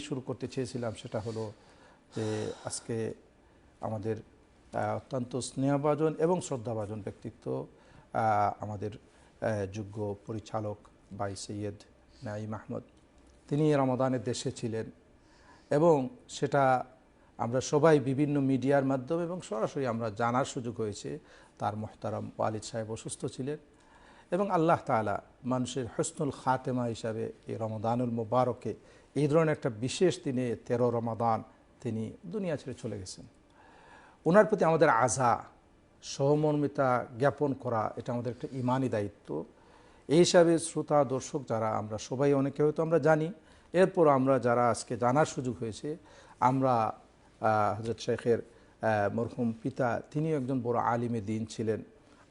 শুরু করতে চেয়েছিলাম সেটা হলো যে আজকে আমাদের অত্যন্ত স্নেহভাজন এবং শ্রদ্ধাভাজন ব্যক্তিত্ব আমাদের যোগ্য পরিচালক বাই সৈয়দ নাইম আহমদ। তিনি রমাদানের দেশে ছিলেন এবং সেটা আমরা সবাই বিভিন্ন মিডিয়ার মাধ্যমে এবং সরাসরি আমরা জানার সুযোগ হয়েছে। তার মোহতারাম ওয়ালিদ সাহেব অসুস্থ ছিলেন। এবং আল্লাহ তাআলা মানুষের হসনুল খাতেমা হিসাবে এই রমাদানুল মুবারকে এই ধরনের একটা বিশেষ দিনে তেরো রমাদান তিনি দুনিয়া ছেড়ে চলে গেছেন। ওনার প্রতি আমাদের আজা, সহমর্মিতা জ্ঞাপন করা, এটা আমাদের একটা ইমানি দায়িত্ব। এই হিসাবে শ্রোতা, দর্শক যারা, আমরা সবাই অনেকে হয়তো আমরা জানি, এরপর আমরা যারা আজকে জানার সুযোগ হয়েছে, আমরা হজরত শেখের মরহুম পিতা, তিনিও একজন বড় আলিমে দিন ছিলেন।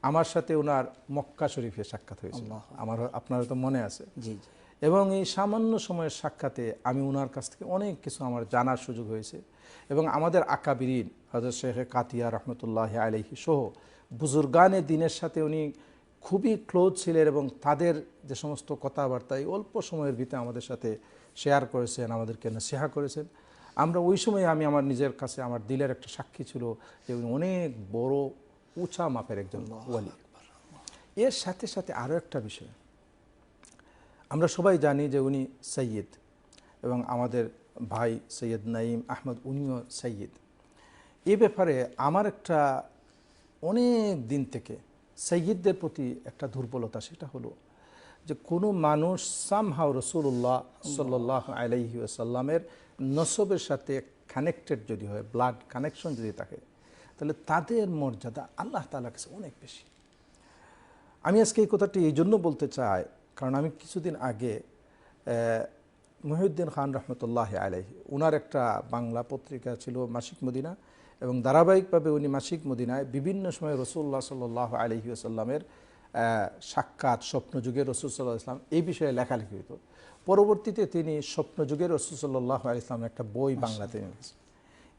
আমার সাথে ওনার মক্কা শরীফে সাক্ষাৎ হয়েছিল। আমার আপনার তো মনে আছে। এবং এই সামান্য সময়ের সাক্ষাতে আমি ওনার কাছ থেকে অনেক কিছু আমার জানার সুযোগ হয়েছে। এবং আমাদের আকাবিরিন হজরত শেখ কাতিয়া রহমতুল্লাহ আলহি সহ বুজুর্গানে দিনের সাথে উনি খুবই ক্লোজ ছিলেন এবং তাদের যে সমস্ত কথাবার্তা এই অল্প সময়ের ভিতরে আমাদের সাথে শেয়ার করেছেন আমাদেরকে নসিহা করেছেন। আমরা ওই সময় আমি আমার নিজের কাছে আমার দিলের একটা সাক্ষী ছিল যে উনি অনেক বড় উঁচা মাপের একজন ওয়ালি। এর সাথে সাথে আরও একটা বিষয়। আমরা সবাই জানি যে উনি সৈয়দ এবং আমাদের ভাই সৈয়দ নাইম আহমদ উনিও সৈয়দ। এ ব্যাপারে আমার একটা অনেক দিন থেকে সৈয়দদের প্রতি একটা দুর্বলতা সেটা হলো যে কোনো মানুষ সামহাও রসুল্লাহ সাল্লাহ আলাইহি আসাল্লামের নসবের সাথে কানেক্টেড যদি হয় ব্লাড কানেকশন যদি থাকে তাহলে তাদের মর্যাদা আল্লাহ তালার কাছে অনেক বেশি। আমি আজকে এই কথাটি এই জন্য বলতে চাই কারণ আমি কিছুদিন আগে মহিউদ্দিন খান রহমতুল্লাহ আলাইহি ওনার একটা বাংলা পত্রিকা ছিল মাসিক মদিনা এবং ধারাবাহিকভাবে উনি মাসিক মদিনায় বিভিন্ন সময় রসুল্লাহ সাল্লাহ আলহি আসাল্লামের সাক্ষাৎ স্বপ্নযুগের রসুল সাল্লাহ ইসলাম এই বিষয়ে লেখালেখি হতো পরবর্তীতে তিনি স্বপ্নযুগের রসুল সাল্লাহ আলি ইসলামের একটা বই বাংলাতে এনেছেন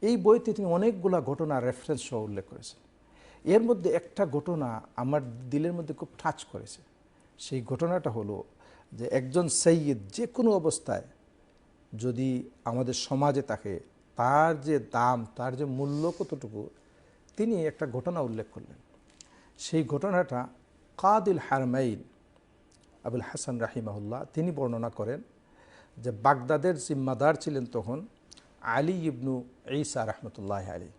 এই বইতে তিনি অনেকগুলা ঘটনা রেফারেন্স সহ উল্লেখ করেছেন। এর মধ্যে একটা ঘটনা আমার দিলের মধ্যে খুব টাচ করেছে। সেই ঘটনাটা হলো যে একজন সৈয়দ যে কোনো অবস্থায় যদি আমাদের সমাজে থাকে, তার যে দাম, তার যে মূল্য কতটুকু, তিনি একটা ঘটনা উল্লেখ করলেন। সেই ঘটনাটা কাদিল হারমাইন আবুল হাসান রাহিমাহুল্লাহ তিনি বর্ণনা করেন যে বাগদাদের জিম্মাদার ছিলেন তখন আলী ইবনু ঈসা রহমতুল্লাহ আলী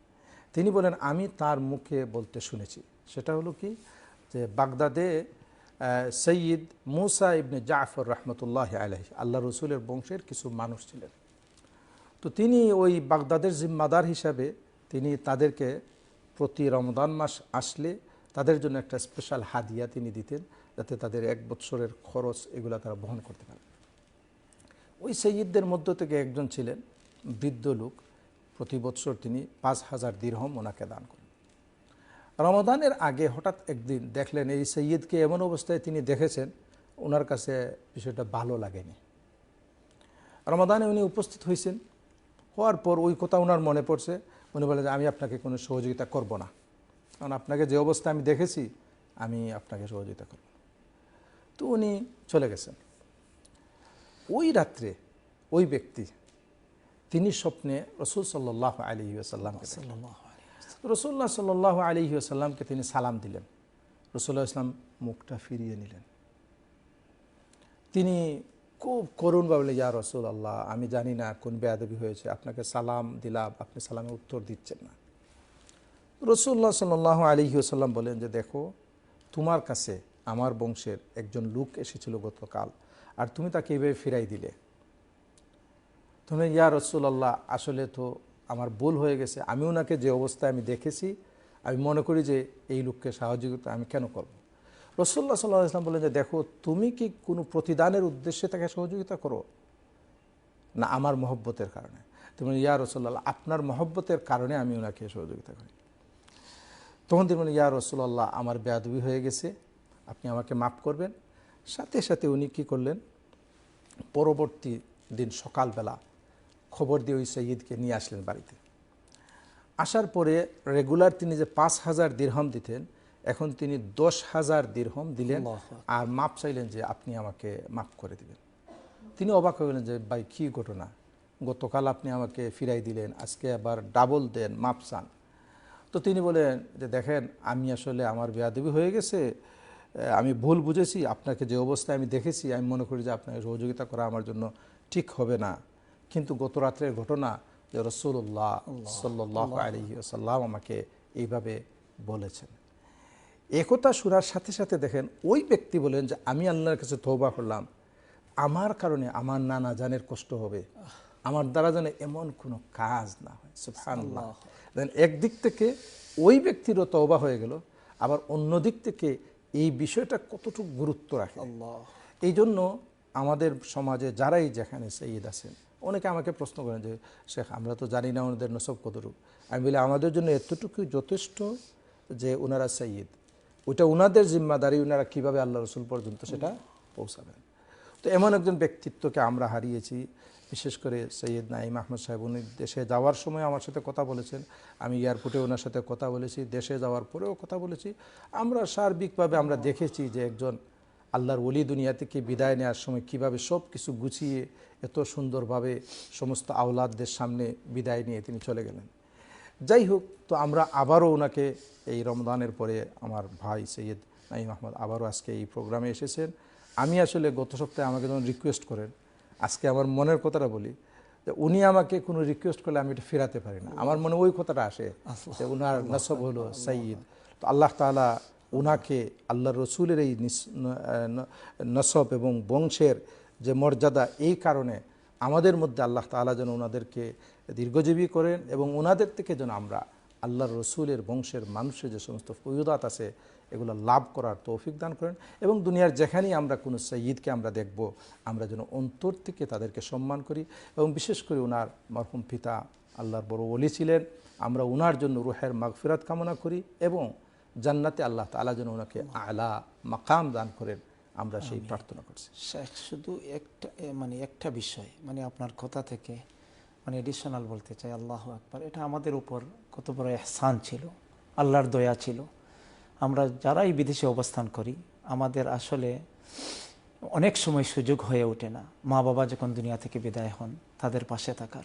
তিনি বলেন, আমি তার মুখে বলতে শুনেছি। সেটা হলো কি? যে বাগদাদে সৈয়দ মুসা ইবনে জাফর রহমতুল্লাহ আলহি আল্লাহ রসুলের বংশের কিছু মানুষ ছিলেন। তো তিনি ওই বাগদাদের জিম্মাদার হিসাবে তিনি তাদেরকে প্রতি রমদান মাস আসলে তাদের জন্য একটা স্পেশাল হাদিয়া তিনি দিতেন, যাতে তাদের এক বছরের খরচ এগুলা তারা বহন করতে পারে। ওই সৈয়দদের মধ্য থেকে একজন ছিলেন বৃদ্ধ লোক প্রতি বৎসর তিনি পাঁচ হাজার দীর্ঘম ওনাকে দান করেন। রমাদানের আগে হঠাৎ একদিন দেখলেন এই সৈয়দকে এমন অবস্থায় তিনি দেখেছেন, ওনার কাছে বিষয়টা ভালো লাগেনি। রমাদানে উনি উপস্থিত হয়েছেন, হওয়ার পর ওই কথা ওনার মনে পড়ছে। উনি বলে যে, আমি আপনাকে কোনো সহযোগিতা করব না। কারণ আপনাকে যে অবস্থা আমি দেখেছি, আমি আপনাকে সহযোগিতা করব তো উনি চলে গেছেন। ওই রাত্রে ওই ব্যক্তি তিনি স্বপ্নে রসুল সাল্লাহ আলী আসাল্লামকে রসুল্লাহ সাল্লাহ আলী আসাল্লামকে তিনি সালাম দিলেন। রসুল্লাহ ইসলাম মুখটা ফিরিয়ে নিলেন। তিনি খুব করুণ ভাবলেন ইয়া রসুল আল্লাহ আমি জানি না কোন বেয়াদবি হয়েছে। আপনাকে সালাম দিলাম আপনি সালামে উত্তর দিচ্ছেন না। রসুল্লাহ সাল্লাহ আলী আসাল্লাম বলেন যে দেখো তোমার কাছে আমার বংশের একজন লোক এসেছিল গতকাল আর তুমি তাকে এইভাবে ফিরাই দিলে। তুমি ইয়া রসুল্লাহ আসলে তো আমার ভুল হয়ে গেছে। আমি ওনাকে যে অবস্থায় আমি দেখেছি, আমি মনে করি যে এই লোককে সহযোগিতা আমি কেন করব? রসুল্লাহ সাল্লাহ ইসলাম বলেন যে, দেখো, তুমি কি কোনো প্রতিদানের উদ্দেশ্যে তাকে সহযোগিতা করো? না, আমার মহব্বতের কারণে। তুমি ইয়া রসুল্লাহ আপনার মহব্বতের কারণে আমি ওনাকে সহযোগিতা করি। তখন তিনি বলেন, ইয়া রসুল্লাহ আমার বেয়াদবি হয়ে গেছে। আপনি আমাকে মাফ করবেন। সাথে সাথে উনি কী করলেন? পরবর্তী দিন সকালবেলা খবর দিয়ে ওই সৈয়দকে নিয়ে আসলেন বাড়িতে। আসার পরে রেগুলার তিনি যে পাঁচ হাজার দীর্ঘম দিতেন এখন তিনি দশ হাজার দীর্ঘম দিলেন আর মাপ চাইলেন যে আপনি আমাকে মাফ করে দিবেন। তিনি অবাক হয়ে গেলেন যে ভাই কী ঘটনা? গতকাল আপনি আমাকে ফিরাই দিলেন আজকে আবার ডাবল দেন মাপ চান। তো তিনি বলেন যে দেখেন আমি আসলে আমার বেয়াদবি হয়ে গেছে আমি ভুল বুঝেছি আপনাকে যে অবস্থায় আমি দেখেছি আমি মনে করি যে আপনাকে সহযোগিতা করা আমার জন্য ঠিক হবে না। কিন্তু গত রাত্রের ঘটনা যে রসুল্লাহ সাল্লাহ আলহি আসাল্লাম আমাকে এইভাবে বলেছেন। একথা শোনার সাথে সাথে দেখেন ওই ব্যক্তি বলেন যে আমি আল্লাহর কাছে তৌবা করলাম। আমার কারণে আমার নানা জানের কষ্ট হবে। আমার দ্বারা যেন এমন কোনো কাজ না হয়। সুবহানাল্লাহ। দেন একদিক থেকে ওই ব্যক্তিরও তওবা হয়ে গেল আবার অন্য দিক থেকে এই বিষয়টা কতটুকু গুরুত্ব রাখে। এই জন্য আমাদের সমাজে যারাই যেখানে সঈদ আছেন অনেকে আমাকে প্রশ্ন করেন যে, শেখ, আমরা তো জানি না ওনাদের নসব কতটুকু। আমি বলি, আমাদের জন্য এতটুকু যথেষ্ট যে ওনারা সঈদ ওইটা ওনাদের জিম্মাদারি ওনারা কীভাবে আল্লাহ রসুল পর্যন্ত সেটা পৌঁছাবেন? তো এমন একজন ব্যক্তিত্বকে আমরা হারিয়েছি, বিশেষ করে সৈয়দ নাইম আহমদ সাহেব। উনি দেশে যাওয়ার সময় আমার সাথে কথা বলেছেন। আমি এয়ারপোর্টে ওনার সাথে কথা বলেছি, দেশে যাওয়ার পরেও কথা বলেছি। আমরা সার্বিকভাবে আমরা দেখেছি যে একজন আল্লাহর ওলি দুনিয়া থেকে বিদায় নেওয়ার সময় কীভাবে সব কিছু গুছিয়ে এত সুন্দরভাবে সমস্ত আওলাদদের সামনে বিদায় নিয়ে তিনি চলে গেলেন। যাই হোক তো আমরা আবারও ওনাকে এই রমদানের পরে আমার ভাই সৈয়দ নাইম আহমদ আবারও আজকে এই প্রোগ্রামে এসেছেন। আমি আসলে গত সপ্তাহে আমাকে যখন রিকোয়েস্ট করেন আজকে আমার মনের কথাটা বলি যে উনি আমাকে কোনো রিকোয়েস্ট করলে আমি এটা ফেরাতে পারি না। আমার মনে ওই কথাটা আসে যে উনার নসব হলো সঈদ তো আল্লাহ তাআলা উনাকে আল্লাহ রসুলের এই নসব এবং বংশের যে মর্যাদা, এই কারণে আমাদের মধ্যে আল্লাহ তাআলা যেন ওনাদেরকে দীর্ঘজীবী করেন এবং ওনাদের থেকে যেন আমরা আল্লাহর রসুলের বংশের মানুষের যে সমস্ত ফয়ুদাত আছে, এগুলো লাভ করার তৌফিক দান করেন এবং দুনিয়ার যেখানেই আমরা কোনো সঈদকে আমরা দেখব, আমরা যেন অন্তর থেকে তাদেরকে সম্মান করি এবং বিশেষ করে ওনার মরহুম পিতা আল্লাহর বড় ওলি ছিলেন। আমরা ওনার জন্য রুহের মাগফিরাত কামনা করি এবং জান্নাতে আল্লাহ তাআলা যেন ওনাকে আলা মাকাম দান করেন আমরা সেই প্রার্থনা করছি। শেখ শুধু একটা মানে একটা বিষয় মানে আপনার কথা থেকে মানে এডিশনাল বলতে চাই আল্লাহ আকবার এটা আমাদের উপর কত বড় এহসান ছিল আল্লাহর দয়া ছিল। আমরা যারাই বিদেশে অবস্থান করি আমাদের আসলে অনেক সময় সুযোগ হয়ে ওঠে না মা বাবা যখন দুনিয়া থেকে বিদায় হন তাদের পাশে থাকার।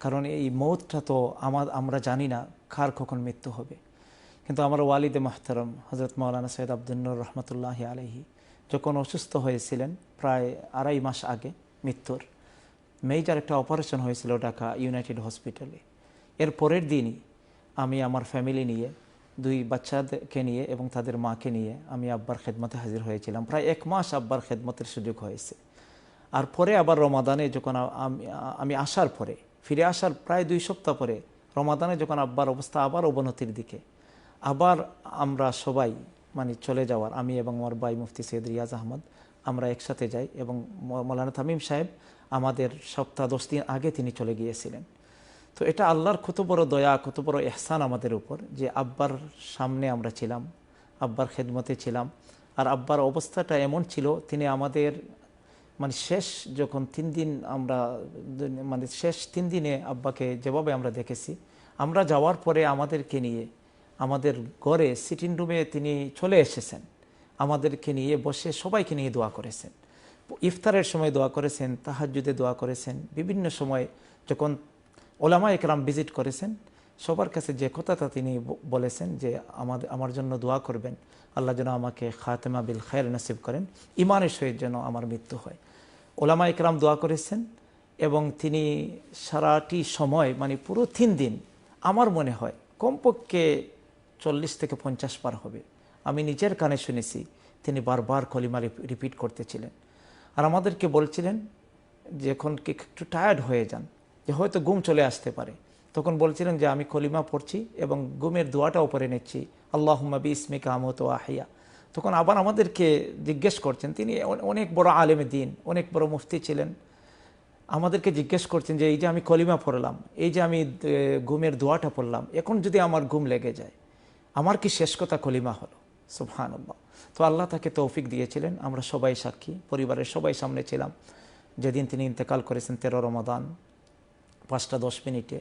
কারণ এই মৌতটা তো আমার আমরা জানি না কার কখন মৃত্যু হবে। কিন্তু আমার ওয়ালিদে মাহতারম হজরত মৌলানা সৈয়দ আব্দুল্নুর রহমতুল্লাহ আলহি যখন অসুস্থ হয়েছিলেন প্রায় আড়াই মাস আগে মৃত্যুর মেজর একটা অপারেশন হয়েছিল ঢাকা ইউনাইটেড হসপিটালে এর পরের দিনই আমি আমার ফ্যামিলি নিয়ে, দুই বাচ্চাদেরকে নিয়ে এবং তাদের মাকে নিয়ে আমি আব্বার খেদমতে হাজির হয়েছিলাম। প্রায় এক মাস আব্বার খেদমতের সুযোগ হয়েছে। আর পরে আবার রমাদানে যখন আমি আমি আসার পরে, ফিরে আসার প্রায় দুই সপ্তাহ পরে রমাদানে যখন আব্বার অবস্থা আবার অবনতির দিকে আবার আমরা সবাই মানে চলে যাওয়ার, আমি এবং আমার ভাই মুফতি সৈয়দ রিয়াজ আহমদ, আমরা একসাথে যাই এবং মৌলানা তামিম সাহেব আমাদের সপ্তাহ দশ দিন আগে তিনি চলে গিয়েছিলেন। তো এটা আল্লাহর কত বড় দয়া, কত বড় এহসান আমাদের উপর যে আব্বার সামনে আমরা ছিলাম, আব্বার খেদমতে ছিলাম। আর আব্বার অবস্থাটা এমন ছিল, তিনি আমাদের মানে শেষ যখন তিন দিন আমরা মানে শেষ তিন দিনে আব্বাকে যেভাবে আমরা দেখেছি, আমরা যাওয়ার পরে আমাদেরকে নিয়ে আমাদের ঘরে সিটিং রুমে তিনি চলে এসেছেন। আমাদেরকে নিয়ে বসে সবাইকে নিয়ে দোয়া করেছেন। ইফতারের সময় দোয়া করেছেন তাহাজুদে দোয়া করেছেন। বিভিন্ন সময় যখন ওলামা একরাম ভিজিট করেছেন, সবার কাছে যে কথাটা তিনি বলেছেন যে আমাদের আমার জন্য দোয়া করবেন, আল্লাহ যেন আমাকে খাতেমা বিল খায়ের নসিব করেন ইমানের সহিত যেন আমার মৃত্যু হয়। ওলামা একরাম দোয়া করেছেন এবং তিনি সারাটি সময় মানে পুরো তিন দিন, আমার মনে হয় কমপক্ষে চল্লিশ থেকে পঞ্চাশ পার হবে। আমি নিজের কানে শুনেছি, তিনি বারবার কলিমা রিপিট করতেছিলেন। আর আমাদেরকে বলছিলেন যখন কি একটু টায়ার্ড হয়ে যান, যে হয়তো ঘুম চলে আসতে পারে। তখন বলছিলেন যে, আমি কলিমা পড়ছি এবং ঘুমের দোয়াটাও পড়ে নিচ্ছি। আল্লাহ বি ইসমিকা আমত আহিয়া। তখন আবার আমাদেরকে জিজ্ঞেস করছেন, তিনি অনেক বড় আলেমে দিন, অনেক বড় মুফতি ছিলেন। আমাদেরকে জিজ্ঞেস করছেন যে, এই যে আমি কলিমা পড়লাম, এই যে আমি ঘুমের দোয়াটা পড়লাম, এখন যদি আমার ঘুম লেগে যায় আমার কি শেষ কথা কলিমা হলো? সুবহান তো আল্লাহ তাকে তৌফিক দিয়েছিলেন, আমরা সবাই সাক্ষী, পরিবারের সবাই সামনে ছিলাম। যেদিন তিনি ইন্তেকাল করেছেন তেরো রমাদান, পাঁচটা দশ মিনিটে,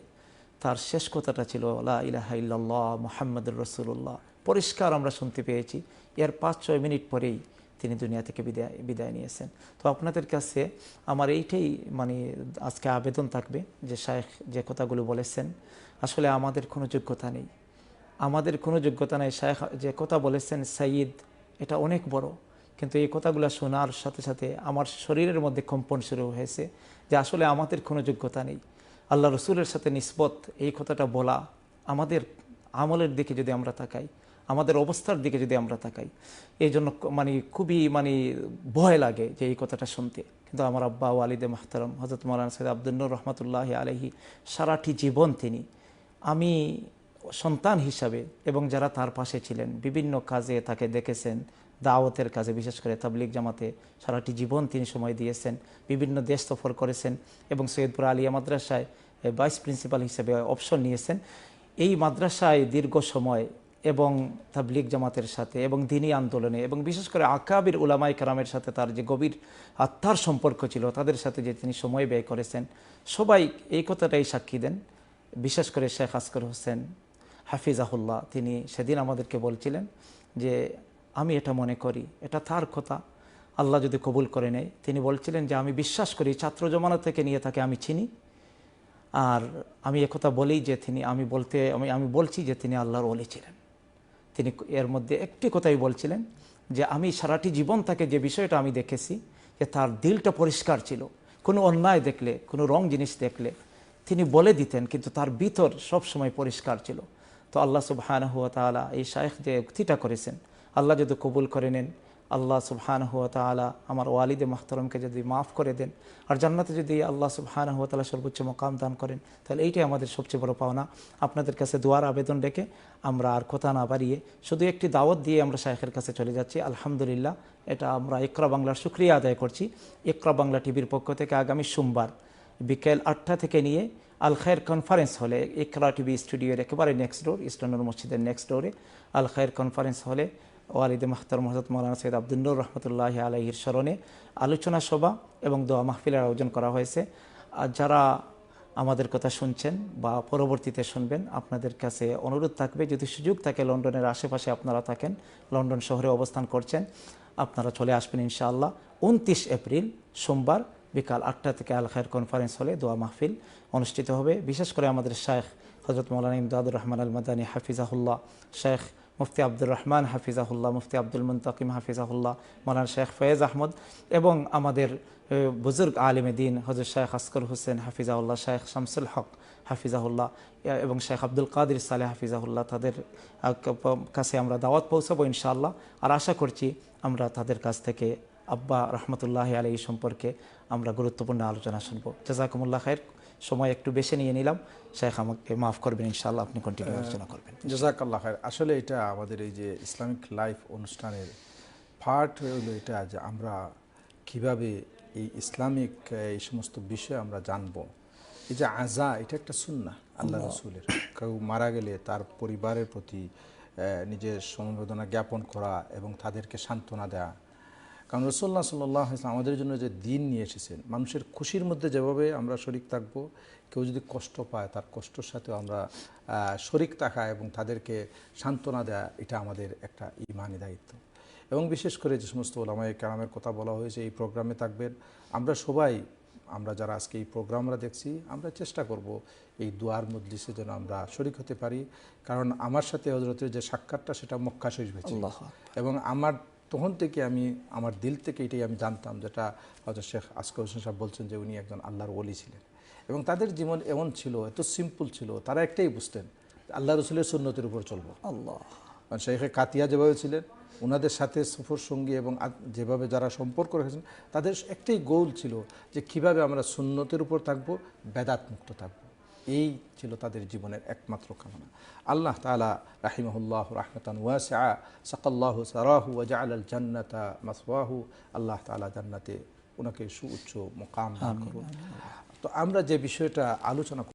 তার শেষ কথাটা ছিল, লা ইলাহা ইল্লাল্লাহ মোহাম্মদুর রসুল্লাহ পরিষ্কার আমরা শুনতে পেয়েছি, এর পাঁচ, ছয় মিনিট পরেই তিনি দুনিয়া থেকে বিদায় বিদায় নিয়েছেন। তো আপনাদের কাছে আমার এইটাই মানে আজকে আবেদন থাকবে যে শায়েখ যে কথাগুলো বলেছেন, আসলে আমাদের কোনো যোগ্যতা নেই। আমাদের কোনো যোগ্যতা নাই। শায়েখ যে কথা বলেছেন সাইদ এটা অনেক বড়। কিন্তু এই কথাগুলো শোনার সাথে সাথে আমার শরীরের মধ্যে কম্পন শুরু হয়েছে যে আসলে আমাদের কোনো যোগ্যতা নেই। আল্লাহ রসুলের সাথে নিসবত এই কথাটা বলা আমাদের আমলের দিকে যদি আমরা তাকাই, আমাদের অবস্থার দিকে যদি আমরা তাকাই, এই জন্য মানে খুবই মানে ভয় লাগে যে এই কথাটা শুনতে। কিন্তু আমার আব্বা ওয়ালিদে মাহতারম হজরত মৌলানা সৈয়দ আব্দুল্নুর রহমতুল্লাহ আলহি সারাটি জীবন তিনি। আমি সন্তান হিসাবে এবং যারা তার পাশে ছিলেন, বিভিন্ন কাজে তাকে দেখেছেন, দাওয়াতের কাজে, বিশেষ করে তাবলিক জামাতে সারাটি জীবন তিনি সময় দিয়েছেন, বিভিন্ন দেশ সফর করেছেন এবং সৈয়দপুর আলিয়া মাদ্রাসায় ভাইস প্রিন্সিপাল হিসেবে অপশন নিয়েছেন। এই মাদ্রাসায় দীর্ঘ সময় এবং তাবলিক জামাতের সাথে এবং দিনী আন্দোলনে এবং বিশেষ করে আকাবির উলামাই কারামের সাথে তার যে গভীর আত্মার সম্পর্ক ছিল, তাদের সাথে যে তিনি সময় ব্যয় করেছেন, সবাই এই কথাটাই সাক্ষী দেন। বিশেষ করে শেখ আসকর হোসেন হাফিজাহুল্লাহ, তিনি সেদিন আমাদেরকে বলছিলেন যে, আমি এটা মনে করি, এটা তার কথা, আল্লাহ যদি কবুল করে নেয়। তিনি বলছিলেন যে, আমি বিশ্বাস করি, ছাত্র জমানা থেকে নিয়ে তাকে আমি চিনি। আর আমি একথা বলেই যে, তিনি, আমি বলতে, আমি আমি বলছি যে, তিনি আল্লাহর ওলি ছিলেন। তিনি এর মধ্যে একটি কথাই বলছিলেন যে, আমি সারাটি জীবন তাকে যে বিষয়টা আমি দেখেছি, যে তার দিলটা পরিষ্কার ছিল। কোনো অন্যায় দেখলে, কোনো রং জিনিস দেখলে, তিনি বলে দিতেন, কিন্তু তার ভিতর সব সময় পরিষ্কার ছিল। তো আল্লাহ সুবহান হুয়া তালা এই শায়েখ যে উক্তিটা করেছেন। আল্লাহ যদি কবুল করে নেন, আল্লাহ সুবহান হুয়া তালা আমার ওয়ালিদে মাহতরমকে যদি মাফ করে দেন, আর জান্নাতে যদি আল্লাহ সুবহান হুয়া তালা সর্বোচ্চ মকাম দান করেন, তাহলে এইটাই আমাদের সবচেয়ে বড় পাওনা। আপনাদের কাছে দোয়ার আবেদন রেখে আমরা আর কথা না বাড়িয়ে শুধু একটি দাওয়াত দিয়ে আমরা শায়েখের কাছে চলে যাচ্ছি। আলহামদুলিল্লাহ, এটা আমরা ইকরা বাংলার সুক্রিয়া আদায় করছি। ইকরা বাংলা টিভির পক্ষ থেকে আগামী সোমবার বিকেল আটটা থেকে নিয়ে আল খায়ের কনফারেন্স হলে ইকরা টিভি স্টুডিওর একেবারে নেক্সট ডোর ইস্টার্নুর মসজিদের নেক্সট ডোরে আল খায়ের কনফারেন্স হলে ওয়ালিদে মাহতার মহজরত মৌলানা সৈয়দ আব্দুল্নুর রহমতুল্লাহ আলহির স্মরণে আলোচনা সভা এবং দোয়া মাহফিলের আয়োজন করা হয়েছে। আর যারা আমাদের কথা শুনছেন বা পরবর্তীতে শুনবেন, আপনাদের কাছে অনুরোধ থাকবে, যদি সুযোগ থাকে লন্ডনের আশেপাশে আপনারা থাকেন, লন্ডন শহরে অবস্থান করছেন, আপনারা চলে আসবেন ইনশাআল্লাহ। উনত্রিশ এপ্রিল সোমবার বিকাল আটটা থেকে আল খায়ের কনফারেন্স হলে দোয়া মাহফিল অনুষ্ঠিত হবে। বিশেষ করে আমাদের শায়েখ হজরত মৌলানা ইমদাদুর রহমান আল মাদানী হাফিজাহুল্লাহ শেখ মুফতি আব্দুর রহমান হাফিজাহুল্লাহ, মুফতি আব্দুল মুন্তাকিম হাফিজাহুল্লাহ, মৌলানা শেখ ফয়েজ আহমদ এবং আমাদের বুজুর্গ আলিম দিন হজরত শেখ আসকর হোসেন হাফিজাহুল্লাহ শেখ শামসুল হক হাফিজাহুল্লাহ এবং শেখ আব্দুল কাদির সালে হাফিজাহুল্লাহ তাদের কাছে আমরা দাওয়াত পৌঁছাবো ইনশাআল্লাহ। আর আশা করছি আমরা তাদের কাছ থেকে আব্বা রহমতুল্লাহ আলী সম্পর্কে আমরা গুরুত্বপূর্ণ আলোচনা শুনব। জাজাকুমুল্লাহ খায়ের সময় একটু বেশি নিয়ে নিলাম। শেখ আমাকে মাফ করবেন ইনশাআল্লাহ আপনি কন্টিনিউ আলোচনা করবেন। জাজাকাল্লাহ খায়ের আসলে এটা আমাদের এই যে ইসলামিক লাইফ অনুষ্ঠানের পার্ট হলো এটা যে আমরা কীভাবে এই ইসলামিক এই সমস্ত বিষয় আমরা জানব। এই যে আজা এটা একটা সুন্না আল্লাহ রসুলের। কেউ মারা গেলে তার পরিবারের প্রতি নিজের সমবেদনা জ্ঞাপন করা এবং তাদেরকে সান্ত্বনা দেওয়া কারণ রসুল্লাহ সাল্লাহ ইসলাম আমাদের জন্য যে দিন নিয়ে এসেছেন মানুষের খুশির মধ্যে যেভাবে আমরা শরিক থাকব কেউ যদি কষ্ট পায় তার কষ্টর সাথেও আমরা শরিক থাকা এবং তাদেরকে সান্ত্বনা দেওয়া এটা আমাদের একটা ইমানি দায়িত্ব। এবং বিশেষ করে যে সমস্ত ওলামাই কালামের কথা বলা হয়েছে এই প্রোগ্রামে থাকবেন। আমরা সবাই আমরা যারা আজকে এই প্রোগ্রামরা দেখছি আমরা চেষ্টা করব এই দুয়ার মজলিসে যেন আমরা শরিক হতে পারি। কারণ আমার সাথে হজরতের যে সাক্ষাৎটা সেটা মক্কা শরীফ হয়েছে এবং আমার তখন থেকে আমি আমার দিল থেকে এটাই আমি জানতাম যেটা হয়তো শেখ আসকর হোসেন সাহেব বলছেন যে উনি একজন আল্লাহর ওলি ছিলেন। এবং তাদের জীবন এমন ছিল এত সিম্পল ছিল তারা একটাই বুঝতেন আল্লাহ রসুলের সুন্নতির উপর চলবো। আল্লাহ। মানে শেখে কাতিয়া যেভাবে ছিলেন ওনাদের সাথে সফর সঙ্গী এবং যেভাবে যারা সম্পর্ক রেখেছেন তাদের একটাই গোল ছিল যে কীভাবে আমরা সুন্নতের উপর থাকব বেদাত মুক্ত থাকব। এই ছিল তাদের জীবনের একমাত্র কামনা। আল্লাহ তালা রাহিমহুল্লাহ রাহমতান ওয়াসা সাকাল্লাহু সারাহু ওয়াজা আল জান্নাতা মাসওয়াহু আল্লাহ তালা জান্নাতে ওনাকে সুউচ্চ মোকাম করুন। তো আমরা যে বিষয়টা আলোচনা